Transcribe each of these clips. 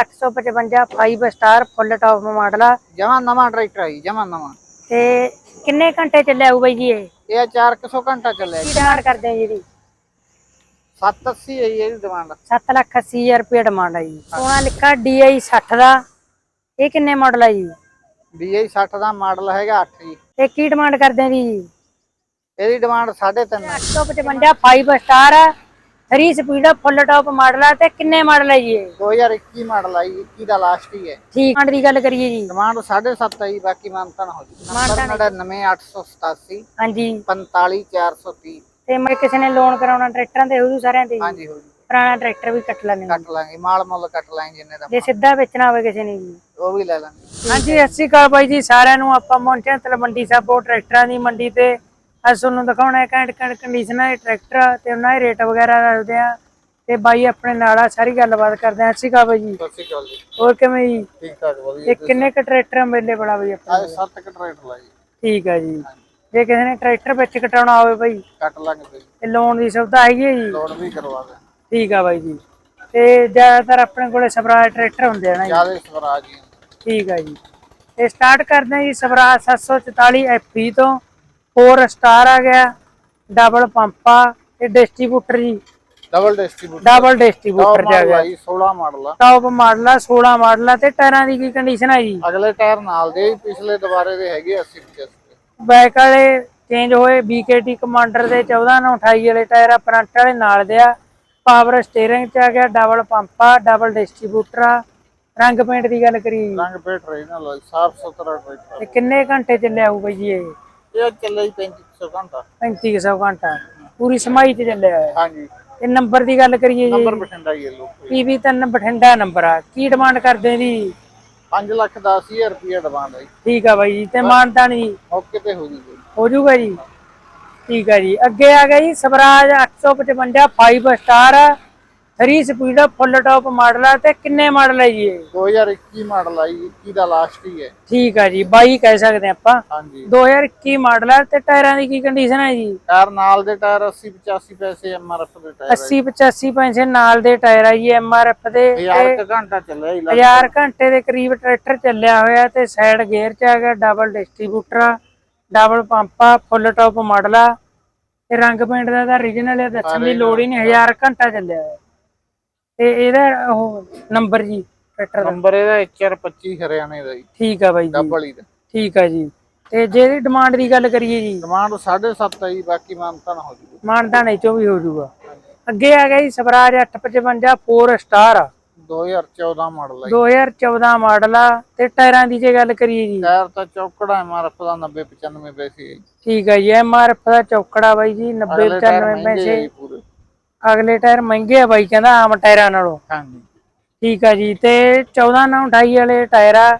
855 5 star ਫੁੱਲ top model ਆ। ਜਮਾ ਨਵਾਂ ਟਰੈਕਟਰ ਹੈ ਜਮਾ ਨਵਾਂ। ਤੇ ਕਿੰਨੇ ਘੰਟੇ ਚੱਲਿਆ ਹੋਊ ਬਾਈ ਜੀ ਇਹ? ਇਹ 400 ਘੰਟਾ ਚੱਲਿਆ ਕੀ ਡਿਮਾਂਡ ਕਰਦੇ ਆ ਜੀ ਇਹਦੀ? 780 ਹੈ ਜੀ ਇਹਦੀ ਡਿਮਾਂਡ। 7 ਲੱਖ 80 ਹਜ਼ਾਰ ਰੁਪਏ ਡਿਮਾਂਡ ਆ ਜੀ। ਸੋਨਾ ਲਿਖਾ DI 60 ਦਾ। ਇਹ ਕਿੰਨੇ ਮਾਡਲ ਆ ਜੀ? DI 60 ਦਾ ਮਾਡਲ ਹੈਗਾ 8 ਜੀ। ਇਹ ਕੀ ਡਿਮਾਂਡ ਕਰਦੇ ਆ ਜੀ? ਇਹਦੀ ਡਿਮਾਂਡ 3.5 855 5 ਸਟਾਰ ਆ। 3 ਸਪੀਡ ਫੁੱਲ ਟੌਪ ਮਾਡਲ ਆ ਤੇ ਕਿੰਨੇ ਮਾਡਲ ਹੈ ਜੀ ਇਹ? 2021 ਮਾਡਲ ਆਈ 21 ਦਾ ਲਾਸਟ ਹੀ ਹੈ। ਠੀਕ ਮਾਡਲ ਦੀ ਗੱਲ ਕਰੀਏ ਜੀ। ਡਿਮਾਂਡ 7.5 ਹੈ ਜੀ ਬਾਕੀ ਮਾਨਤਨ ਹੋ ਜੀ ਨੰਬਰ 99887 ਹਾਂਜੀ। 45430 ਤੇ ਮੈਂ ਕਿਸੇ ਨੇ ਲੋਨ ਕਰਾਉਣਾ ਟਰੈਕਟਰਾਂ ਤੇ ਹੋਊ ਸਾਰਿਆਂ ਤੇ? ਜੀ। ਹਾਂਜੀ ਹੋ ਜੀ। ਪੁਰਾਣਾ ਟਰੈਕਟਰ ਵੀ ਕੱਟ ਲੈਣੇ ਕੱਟ ਲਾਂਗੇ ਮਾਲ ਮੁੱਲ ਕੱਟ ਲਾਂਗੇ ਜਿੰਨੇ ਦਾ ਜੇ ਸਿੱਧਾ ਵੇਚਣਾ ਹੋਵੇ ਕਿਸੇ ਨੇ ਜੀ। ਉਹ ਵੀ ਲੈ ਲਾਂਗੇ। ਹਾਂਜੀ ਸਤਿ ਸ਼੍ਰੀ ਅਕਾਲ ਬਾਈ ਜੀ ਸਾਰਿਆਂ ਨੂੰ ਆਪਾਂ ਪਹੁੰਚੇ ਹਾਂ ਤਲਵੰਡੀ ਸਾਬੋ ਟਰੈਕਟਰਾਂ ਦੀ ਮੰਡੀ ਤੇ ਅੱਜ ਤੁਹਾਨੂੰ ਦਿਖਾਉਣਾ ਹੈ ਘੈਂਟ ਘੈਂਟ ਕੰਡੀਸ਼ਨ ਹੈ ਟਰੈਕਟਰ ਤੇ ਉਹਨਾਂ ਦੇ ਰੇਟ ਵਗੈਰਾ ਦੱਸਦੇ ਆ। ਤੇ ਬਾਈ ਆਪਣੇ ਨਾਲ ਆ ਸਾਰੀ ਗੱਲਬਾਤ ਕਰਦੇ ਆ। ਅਕਾਲ ਬਾਈ ਜੀ। ਸਤਿ ਸ਼੍ਰੀ ਅਕਾਲ ਜੀ। ਹੋਰ ਕਿਵੇਂ ਜੀ? ਠੀਕ ਠਾਕ ਵਧੀਆ। ਇਹ ਕਿੰਨੇ ਕ ਟਰੈਕਟਰ ਮੇਲੇ ਬੜਾ ਬਾਈ ਆਪਣੇ ਅੱਜ 7 ਕ ਟਰੈਕਟਰ ਲਾਈ ਠੀਕ ਹੈ ਜੀ। ਜੇ ਕਿਸੇ ਨੇ ਟਰੈਕਟਰ ਵਿੱਚ ਕਟਾਉਣਾ ਹੋਵੇ ਬਾਈ ਕੱਟ ਲਾਂਗੇ ਤੇ ਲੋਨ ਦੀ ਸੁਵਿਧਾ ਹੈਗੀ ਹੈ ਜੀ? ਲੋਡ ਵੀ ਕਰਵਾ ਦੇ ਠੀਕ ਆ ਬਾਈ ਜੀ। ਤੇ ਜ਼ਿਆਦਾਤਰ ਆਪਣੇ ਕੋਲੇ ਸਵਰਾਜ ਟਰੈਕਟਰ ਹੁੰਦੇ ਆ ਨਾ ਜੀ? ਜ਼ਿਆਦਾ ਸਵਰਾਜ ਠੀਕ ਆ ਜੀ। ਤੇ ਸਟਾਰਟ ਕਰਦੇ ਹਾਂ ਜੀ ਸਵਰਾਜ 744 FE ਤੋਂ। 4 ਸਟਾਰ ਆ ਗਿਆ ਡਬਲ ਪੰਪਾ ਤੇ ਡਿਸਟ੍ਰੀਬਿਊਟਰ ਜੀ। Double distributor. ਡਬਲ ਡਿਸਟ੍ਰੀਬਿਊਟਰ ਜਾ ਗਿਆ। ਆਈ 16 ਮਾਡਲ ਆ। ਟੌਪ ਮਾਡਲ ਆ 16 ਮਾਡਲ ਆ ਤੇ ਟਾਇਰਾਂ ਦੀ ਕੀ ਕੰਡੀਸ਼ਨ ਹੈ ਜੀ? ਅਗਲੇ ਟਾਇਰ ਨਾਲ ਦੇ ਪਿਛਲੇ ਦੁਬਾਰੇ ਦੇ ਹੈਗੇ 80 85 ਬੈਕ ਵਾਲੇ ਚੇਂਜ ਹੋਏ BKT ਕਮਾਂਡਰ ਦੇ 14 ਨੂੰ 28 ਵਾਲੇ ਟਾਇਰ ਆ ਫਰੰਟ ਵਾਲੇ ਨਾਲ ਦੇ ਆ। ਪਾਵਰ ਸਟੀਅਰਿੰਗ ਚ ਆ ਗਿਆ ਡਬਲ ਪੰਪਾ ਡਬਲ ਡਿਸਟ੍ਰੀਬਿਊਟਰ ਆ। ਰੰਗ ਪੇਂਟ ਦੀ ਗੱਲ ਕਰੀ। ਰੰਗ ਪੇਟ ਰਹੀ ਨਾ ਲੋ ਸਾਫ਼ ਸੁਥਰਾ ਟਰੈਕਟਰ ਕਿੰਨੇ ਘੰਟੇ ਚੱਲਿਆ ਹੋਊ ਬਈ ਜੀ ਇਹ? ਇਹ ਚੱਲੇ ਹੀ 3500 ਘੰਟਾ। 3500 ਘੰਟਾ। ਪੂਰੀ ਸਮਾਈ ਤੇ ਚੱਲਿਆ ਹੋਇਆ। ਹਾਂਜੀ। ਤੇ ਨੰਬਰ ਦੀ ਗੱਲ ਕਰੀਏ ਜੀ। ਨੰਬਰ ਬਠਿੰਡਾ ਹੀ ਹੈ ਲੋਕ ਪੀਵੀ 3 ਬਠਿੰਡਾ ਨੰਬਰ ਆ। ਕੀ ਡਿਮਾਂਡ ਕਰਦੇ ਜੀ? 5 ਲੱਖ 10000 ਰੁਪਏ ਡਿਮਾਂਡ ਹੈ ਠੀਕ ਆ ਬਾਈ ਜੀ ਤੇ ਮਾਨਤਾ ਨਹੀਂ। ਮੌਕੇ ਤੇ ਹੋ ਜੂਗੀ ਹੋ ਜਾਊਗਾ ਜੀ। ਠੀਕ ਆ ਜੀ। ਅੱਗੇ ਆ ਗਿਆ ਜੀ Swaraj 855 5 star 3 speed full top model ਆ ਤੇ ਕਿੰਨੇ ਮਾਡਲ ਹੈ ਜੀ ਇਹ? 2021 ਮਾਡਲ ਆਈ 21 ਦਾ ਲਾਸਟ ਹੀ ਹੈ। ਠੀਕ ਆ ਜੀ 22 ਕਹਿ ਸਕਦੇ ਆਪਾਂ। ਹਾਂਜੀ। 2021 ਮਾਡਲ ਆ ਤੇ ਟਾਇਰਾਂ ਦੀ ਕੀ ਕੰਡੀਸ਼ਨ ਹੈ ਜੀ? ਟਾਇਰ ਨਾਲ ਦੇ ਟਾਇਰ 80 85 ਪੈਸੇ ਐਮਆਰਐਫ ਦੇ ਟਾਇਰ 80 85 ਪੈਸੇ ਨਾਲ ਦੇ ਟਾਇਰ ਆ ਜੀ ਐਮਆਰਐਫ ਦੇ। 1000 ਕ ਘੰਟਾ ਚੱਲਿਆ ਲੱਗ 1000 ਘੰਟੇ ਦੇ ਕਰੀਬ ਟਰੈਕਟਰ ਚੱਲਿਆ ਹੋਇਆ ਤੇ ਸਾਈਡ ਗੇਅਰ ਚ ਆ ਗਿਆ ਡਬਲ ਡਿਸਟ੍ਰੀਬਿਊਟਰ ਆ ਡਬਲ ਪੰਪ ਆ ਫੁੱਲ ਟੌਪ ਮਾਡਲ ਆ। ਤੇ ਰੰਗ ਪੇਂਟ ਦਾ ਤਾਂ origignal ਹੈ ਦੱਸਣ ਦੀ ਲੋੜ ਹੀ ਨਹੀਂ 1000 ਘੰਟਾ ਚੱਲਿਆ ਹੋਇਆ। ਤੇ ਇਹਦਾ ਉਹ ਨੰਬਰ ਜੀ ਟਰੈਕਟਰ ਦਾ। ਨੰਬਰ ਇਹਦਾ HR25 ਹਰਿਆਣੇ ਦਾ ਜੀ। ਠੀਕ ਆ ਬਾਈ ਜੀ। ਡਬਲ ਹੀ ਦਾ। ਠੀਕ ਆ ਜੀ। ਤੇ ਜੇ ਇਹਦੀ ਡਿਮਾਂਡ ਦੀ ਗੱਲ ਕਰੀਏ ਜੀ ਡਿਮਾਂਡ 7.5 ਹੈ ਜੀ ਬਾਕੀ ਮਾਨਤਨ ਹੋ ਜੂਗੀ ਮਾਨਦਾਨੇ ਚੋਂ ਵੀ ਹੋ ਜਾਊਗਾ ਅੱਗੇ ਆ ਗਿਆ ਜੀ ਸਵਰਾਜ 855 4 ਸਟਾਰ 2014 ਮਾਡਲ ਹੈ 2014 ਮਾਡਲ ਆ ਤੇ ਟਾਇਰਾਂ ਦੀ ਜੇ ਗੱਲ ਕਰੀਏ ਜੀ। ਟਾਇਰ ਤਾਂ ਚੌਕੜਾ ਐਮਆਰਐਫ ਦਾ 90 95 ਪੈਸੇ। ਠੀਕ ਹੈ ਜੀ ਐਮਆਰਐਫ ਦਾ ਚੌਕੜਾ ਬਾਈ ਜੀ 90 ਅਗਲੇ ਟਾਇਰ 95 ਮਹਿੰਗੇ ਹੈ ਪੈਸੇ। ਅਗਲੇ ਟਾਇਰ ਮਹਿੰਗੇ ਆ ਬਾਈ ਕਹਿੰਦਾ ਆਮ ਟਾਇਰਾਂ ਨਾਲੋਂ। ਹਾਂਜੀ। ਠੀਕ ਆ ਜੀ ਤੇ 14 ਨਾਲ 28 ਵਾਲੇ ਟਾਇਰ ਆ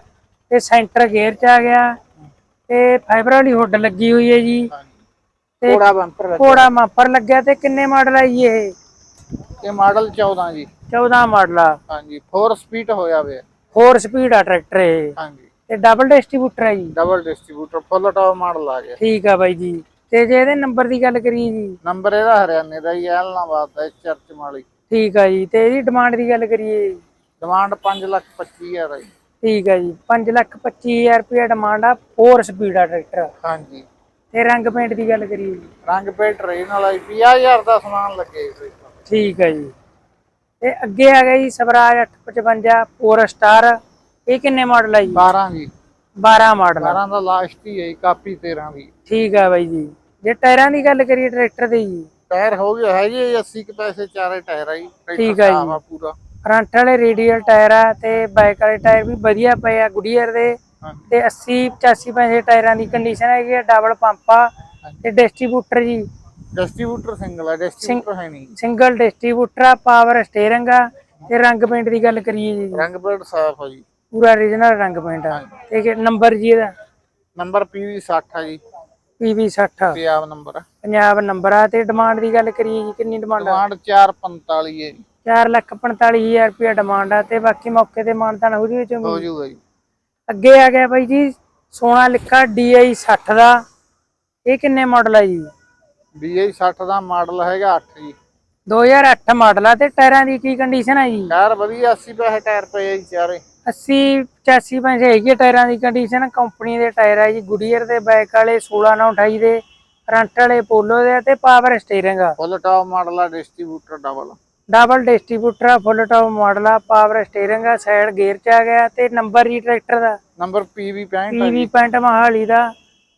ਤੇ ਸੈਂਟਰ ਗੇਅਰ ਚ ਆ ਗਿਆ ਤੇ ਫਾਈਬਰ ਵਾਲੀ ਹੁੱਡ ਲੱਗੀ ਹੋਈ ਹੈ ਜੀ। ਤੇ ਕੋੜਾ ਬੰਪਰ ਘੋੜਾ ਮਾਪਰ ਲੱਗਿਆ ਤੇ ਕਿੰਨੇ ਮਾਡਲ ਆ ਜੀ ਇਹ? ਇਹ ਮਾਡਲ 14 ਜੀ। 14 ਮਾਡਲ ਆ। ਹਾਂਜੀ 4 ਸਪੀਡ ਹੋਇਆ ਵੇ। 4 ਸਪੀਡ ਆ ਟਰੈਕਟਰ ਇਹ। ਹਾਂਜੀ। ਤੇ ਡਬਲ ਡਿਸਟ੍ਰੀਬਿਊਟਰ ਆ ਜੀ। Double distributor full top model ਆ ਗਿਆ। ਠੀਕ ਆ ਬਾਈ ਜੀ। ਤੇ ਜੇ ਇਹਦੇ ਨੰਬਰ ਦੀ ਗੱਲ ਕਰੀਏ ਜੀ। ਨੰਬਰ ਇਹਦਾ ਹਰਿਆਣੇ ਦਾ ਹੀ ਐਲਨਾਬਾਦ ਦਾ ਚਰਚ ਮਾਲੀ। ਠੀਕ ਆ ਜੀ ਤੇ ਇਹਦੀ ਡਿਮਾਂਡ ਦੀ ਗੱਲ ਕਰੀਏ। ਡਿਮਾਂਡ 5 ਲੱਖ 25 ਹਜ਼ਾਰ ਹੈ ਜੀ। ਠੀਕ ਹੈ ਜੀ 5 ਲੱਖ 25000 ਰੁਪਏ ਡਿਮਾਂਡ ਆ 4 ਸਪੀਡ ਆ ਟਰੈਕਟਰ ਹਾਂਜੀ। ਤੇ ਰੰਗ ਪੇਂਟ ਦੀ ਗੱਲ ਕਰੀਏ ਜੀ। ਰੰਗ ਪੇਟ ਰੇਨ ਵਾਲਾ 50000 ਦਾ ਸਮਾਨ ਲੱਗੇ ਠੀਕ ਹੈ ਜੀ। ਤੇ ਅੱਗੇ ਆ ਗਿਆ ਜੀ ਸਵਰਾਜ 855 4 ਸਟਾਰ ਇਹ ਕਿੰਨੇ ਮਾਡਲ ਹੈ ਜੀ? 12 ਜੀ। 12 ਮਾਡਲ 12 ਦਾ ਲਾਸਟ ਹੀ ਹੈ ਕਾਪੀ 13 ਦੀ। ਠੀਕ ਹੈ ਬਾਈ ਜੀ। ਜੇ ਟਾਇਰਾਂ ਦੀ ਗੱਲ ਕਰੀਏ ਟਰੈਕਟਰ ਦੇ ਜੀ ਟਾਇਰ ਹੋ ਗਿਆ ਹੈ ਜੀ 80 ਕੁ ਪੈਸੇ ਚਾਰੇ ਟਾਇਰ ਆ ਜੀ ਠੀਕ ਹੈ ਜੀ। ਸਾਫ਼ ਆ ਪੂਰਾ। ਫਰੰਟ ਵਾਲੇ ਰੇਡੀਅਲ ਟਾਇਰ ਆ ਤੇ ਬੈਕ ਵਾਲੇ ਟਾਇਰ ਵੀ ਵਧੀਆ ਪਏ ਆ ਗੁਡੀਅਰ ਦੇ। ਹਾਂਜੀ। ਤੇ 80 85 ਪੈਸੇ ਟਾਇਰਾਂ ਦੀ ਕੰਡੀਸ਼ਨ ਹੈਗੀ ਆ ਡਬਲ ਪੰਪ ਆ ਤੇ ਡਿਸਟ੍ਰੀਬਿਊਟਰ ਜੀ। ਡਿਸਟ੍ਰੀਬਿਊਟਰ ਸਿੰਗਲ ਹੈ ਡਿਸਟ੍ਰੀਬਿਊਟਰ ਹੈ ਨਹੀਂ। ਸਿੰਗਲ ਡਿਸਟ੍ਰੀਬਿਊਟਰ ਆ ਪਾਵਰ ਸਟੀਅਰਿੰਗ ਆ ਤੇ ਰੰਗ ਪੇਂਟ ਦੀ ਗੱਲ ਕਰੀਏ ਜੀ। ਰੰਗ ਪੇਟ ਸਾਫ਼ ਆ ਜੀ। ਪੂਰਾ origignal ਰੰਗ ਪੇਂਟ ਆ। ਤੇ ਕਿ ਨੰਬਰ ਜੀ ਇਹਦਾ। ਨੰਬਰ PV 60 ਆ ਜੀ। PV 60 ਪੰਜਾਬ ਨੰਬਰ ਆ। ਪੰਜਾਬ ਨੰਬਰ ਆ ਤੇ ਡਿਮਾਂਡ ਦੀ ਗੱਲ ਕਰੀਏ ਜੀ ਕਿੰਨੀ ਡਿਮਾਂਡ ਆ? ਡਿਮਾਂਡ 445 ਹੈ ਜੀ। 4 ਲੱਖ 45000 ਰੁਪਏ ਡਿਮਾਂਡ ਆ ਤੇ ਬਾਕੀ ਮੌਕੇ ਤੇ ਮਾਨਤਾਨ ਹੋ ਹੋ ਜੂਗਾ ਜੀ। ਅੱਗੇ ਆ ਗਿਆ ਬਾਈ ਜੀ ਸੋਨਾ ਲਿਖਾ DI 60 ਦਾ। ਇਹ ਕਿੰਨੇ ਮਾਡਲ ਆ ਜੀ? BI 60 ਦਾ ਮਾਡਲ ਹੈਗਾ 8 ਜੀ। 2008 ਮਾਡਲ ਆ ਤੇ ਟਾਇਰਾਂ ਦੀ ਕੀ ਕੰਡੀਸ਼ਨ ਹੈ ਜੀ? ਟਾਇਰ ਵਧੀਆ 80 ਪੈਸੇ ਟਾਇਰ ਪਏ ਆ ਜੀ ਚਾਰੇ। 80 85 ਪੈਸੇ ਹੈਗੀ ਆ ਟਾਇਰਾਂ ਦੀ ਕੰਡੀਸ਼ਨ ਕੰਪਨੀ ਦੇ ਟਾਇਰ ਆ ਜੀ ਗੁਡੀਅਰ ਦੇ ਬੈਕ ਵਾਲੇ 16 ਨਾਲ 28 ਦੇ ਫਰੰਟ ਵਾਲੇ ਪੋਲੋ ਦੇ ਤੇ power steering full top model ਆ ਡਿਸਟ੍ਰੀਬਿਊਟਰ ਡਬਲ ਡਬਲ ਡਿਸਟ੍ਰੀਬਿਊਟਰ ਆ ਫੁੱਲ ਟਾਪ ਮਾਡਲ ਆ ਪਾਵਰ ਸਟੀਅਰਿੰਗ ਆ ਸਾਈਡ ਗੇਅਰ ਚ ਆ ਗਿਆ ਤੇ ਨੰਬਰ ਹੀ ਟਰੈਕਟਰ ਦਾ। ਨੰਬਰ PV 65 ਆ ਪੀਵੀ ਜੀ। ਪੈਂਟ ਮਹਾਲੀ ਦਾ।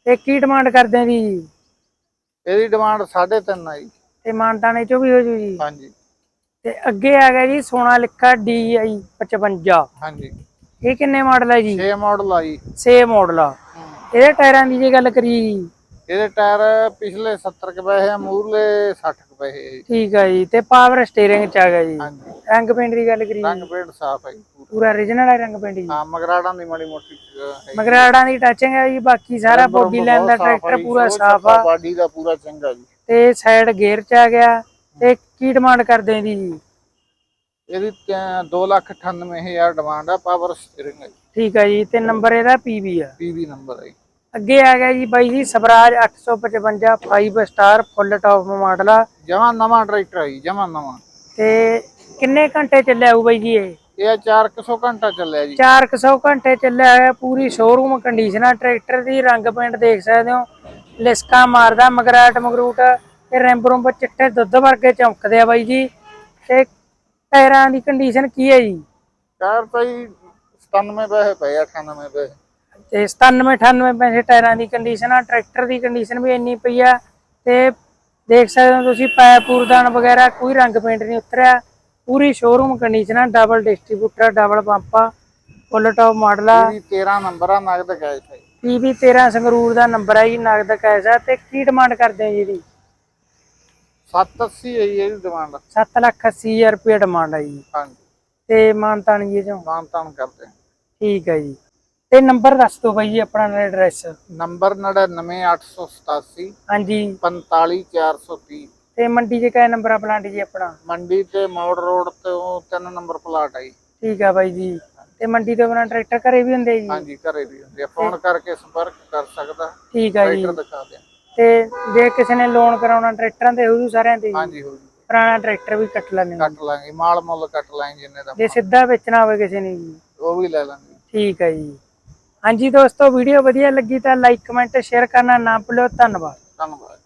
ਤੇ ਕੀ ਡਿਮਾਂਡ ਕਰਦੇ ਆ ਦੀ ਇਹਦੀ ਡਿਮਾਂਡ 3.5 ਆ ਜੀ। ਤੇ ਮਾਨਤਾਨੇ ਚੋਂ ਵੀ ਹੋ ਜੂ ਜੀ? ਹਾਂਜੀ। ਤੇ ਅੱਗੇ ਆ ਗਿਆ ਜੀ ਸੋਨਾ ਲਿਖਾ DI 55 ਹਾਂਜੀ। ਇਹ ਕਿੰਨੇ ਮਾਡਲ ਹੈ ਜੀ? 6 ਮਾਡਲ ਆ ਜੀ। 6 ਮਾਡਲ ਆ। ਇਹਦੇ ਟਾਇਰਾਂ ਦੀ ਜੇ ਗੱਲ ਕਰੀ। ਇਹਦੇ ਟਾਇਰ ਪਿਛਲੇ 70 ਕੁ ਪੈਸੇ ਆ ਮੂਰਲੇ 60 ਕੁ ਪੈਸੇ ਆ ਜੀ। ਠੀਕ ਆ ਜੀ ਤੇ ਪਾਵਰ ਸਟੀਅਰਿੰਗ ਚ ਆ ਗਿਆ ਜੀ। ਹਾਂਜੀ। ਰੰਗ ਪੇਂਟ ਦੀ ਗੱਲ ਕਰੀ। ਰੰਗ ਪੇਂਟ ਸਾਫ਼ ਹੈ ਪੂਰਾ। origignal ਹੈ ਰੰਗ ਪੇਂਟ ਜੀ। ਹਾਂ ਮਗਰਾੜਾਂ ਦੀ ਮਾੜੀ ਮੋਟੀ ਹੈ ਮਗਰਾੜਾਂ ਦੀ ਟੱਚਿੰਗ ਹੈ ਜੀ ਬਾਕੀ ਸਾਰਾ ਬੋਡੀ ਲਾਈਨ ਦਾ ਟਰੈਕਟਰ ਪੂਰਾ ਸਾਫ਼ ਆ। ਬਾਡੀ ਦਾ ਪੂਰਾ ਚੰਗਾ ਜੀ। ਤੇ ਸਾਈਡ ਗੇਅਰ ਚ ਆ ਗਿਆ। ਤੇ ਕੀ ਡਿਮਾਂਡ ਕਰਦੇ ਆ ਜੀ? ਇਹਦੀ 298000 ਡਿਮਾਂਡ ਆ ਪਾਵਰ ਸਟੀਅਰਿੰਗ ਹੈ ਠੀਕ ਆ ਜੀ ਤੇ ਨੰਬਰ ਇਹਦਾ ਪੀਵੀ ਆ। ਪੀਵੀ ਨੰਬਰ ਹੈ। ਅੱਗੇ ਆ ਗਿਆ ਜੀ ਬਾਈ ਜੀ Swaraj 855 5 star full top model ਆ। ਜਮਾਂ ਨਵਾਂ ਟਰੈਕਟਰ ਹੈ ਜਮਾਂ ਨਵਾਂ। ਤੇ ਕਿੰਨੇ ਘੰਟੇ ਚੱਲਿਆ ਹੋਊ ਬਾਈ ਜੀ ਇਹ? ਇਹ 400 ਘੰਟਾ ਚੱਲਿਆ ਜੀ। 400 ਘੰਟੇ ਚੱਲਿਆ ਹੋਇਆ ਪੂਰੀ ਸ਼ੋਰੂਮ ਕੰਡੀਸ਼ਨ ਆ ਟਰੈਕਟਰ ਦੀ ਰੰਗ ਪੇਂਟ ਦੇਖ ਸਕਦੇ ਹੋ। ਲਿਸਕਾ ਮਾਰਦਾ ਮਗਰਾਟ ਮਗਰੂਟ। ਤੇ ਰੈਂਬ ਰੁੰਬ ਚਿੱਟੇ ਦੁੱਧ ਵਰਗੇ ਚਮਕਦੇ ਆ ਬਾਈ ਜੀ। ਤੇ ਟਾਇਰਾਂ ਦੀ ਕੰਡੀਸ਼ਨ ਕੀ ਹੈ ਜੀ? ਟਾਇਰ ਤਾਂ ਜੀ 97 ਪੈਸੇ ਪਏ ਆ, 98 ਪੈਸੇ। ਤੇ 97 98 ਪੈਸੇ ਟਾਇਰਾਂ ਦੀ ਕੰਡੀਸ਼ਨ ਆ ਟਰੈਕਟਰ ਦੀ ਕੰਡੀਸ਼ਨ ਵੀ ਇੰਨੀ ਪਈ ਆ। ਤੇ ਦੇਖ ਸਕਦੇ ਹੋ ਤੁਸੀਂ ਪੈਪ ਪੂਰਦਾਨ ਵਗੈਰਾ ਕੋਈ ਰੰਗ ਪੇਂਟ ਨਹੀਂ ਉਤਰਿਆ। ਪੂਰੀ ਸ਼ੋਰੂਮ ਕੰਡੀਸ਼ਨ ਆ ਡਬਲ ਡਿਸਟ੍ਰੀਬਿਊਟਰ ਡਬਲ ਪੰਪਾ ਫੁੱਲ ਟਾਪ ਮਾਡਲ ਆ। ਇਹਦੀ 13 ਨੰਬਰ ਆ ਨਗਦ ਕੈਸ਼ ਹੈ ਜੀ। ਪੀਬੀ 13 ਸੰਗਰੂਰ ਦਾ ਨੰਬਰ ਹੈ ਜੀ ਨਗਦ ਕੈਸ਼ ਆ। ਤੇ ਕੀ ਡਿਮਾਂਡ ਕਰਦੇ ਆ ਜੀ ਇਹਦੀ? 780 ਹੈ ਜੀ ਇਹਦੀ ਡਿਮਾਂਡ 7 ਲੱਖ 80 ਹਜ਼ਾਰ ਰੁਪਏ ਡਿਮਾਂਡ ਹੈ ਜੀ। ਹਾਂਜੀ। ਤੇ ਮਾਨਤਾਨ ਜੀ ਚੋਂ? ਮਾਨ ਤਾਨ ਕਰਦੇ ਆ। ਠੀਕ ਹੈ ਜੀ। ਤੇ ਨੰਬਰ ਦੱਸ ਦਿਓ ਬਾਈ ਜੀ ਆਪਣਾ ਐਡਰੈਸ ਨੰਬਰ 99887 ਹਾਂਜੀ। 45430 ਤੇ ਮੰਡੀ 'ਚ ਕਿਹੜਾ ਨੰਬਰ ਆ ਪਲਾਂਟ ਜੀ ਆਪਣਾ? ਮੰਡੀ ਤੇ ਮੋੜ ਰੋਡ ਤੇ ਉਹ ਤਿੰਨ ਨੰਬਰ ਪਲਾਟ ਆ ਜੀ। ਠੀਕ ਆ ਬਾਈ ਜੀ। ਤੇ ਮੰਡੀ ਤੋਂ ਬਿਨਾਂ ਟਰੈਕਟਰ ਘਰੇ ਵੀ ਹੁੰਦੇ ਜੀ? ਹਾਂਜੀ ਘਰੇ ਵੀ ਹੁੰਦੇ ਫੋਨ ਕਰਕੇ ਸੰਪਰਕ ਕਰ ਸਕਦਾ। ਠੀਕ ਆ ਜੀ। ਟਰੈਕਟਰ ਦਿਖਾ ਦਿਆਂ। ਤੇ ਜੇ ਕਿਸੇ ਨੇ ਲੋਨ ਕਰਾਉਣਾ ਟਰੈਕਟਰਾਂ ਤੇ ਹੋ ਜੂ ਸਾਰਿਆਂ ਤੇ ਜੀ ਹਾਂਜੀ ਹੋ ਜੀ। ਪੁਰਾਣਾ ਟਰੈਕਟਰ ਵੀ ਕੱਟ ਲੈਣੇ ਕੱਟ ਲਾਂਗੇ ਮਾਲ ਮੁੱਲ ਕੱਟ ਲਾਂਗੇ ਜਿੰਨੇ ਦਾ ਜੇ ਸਿੱਧਾ ਵੇਚਣਾ ਹੋਵੇ ਕਿਸੇ ਨੇ ਜੀ। ਉਹ ਵੀ ਲੈ ਲਾਂਗੇ। ਠੀਕ ਹੈ ਜੀ। ਹਾਂਜੀ ਦੋਸਤੋ ਵੀਡੀਓ ਵਧੀਆ ਲੱਗੀ ਤਾਂ ਲਾਈਕ ਕਮੈਂਟ ਸ਼ੇਅਰ ਕਰਨਾ ਨਾ ਭੁੱਲਿਓ ਧੰਨਵਾਦ। ਧੰਨਵਾਦ।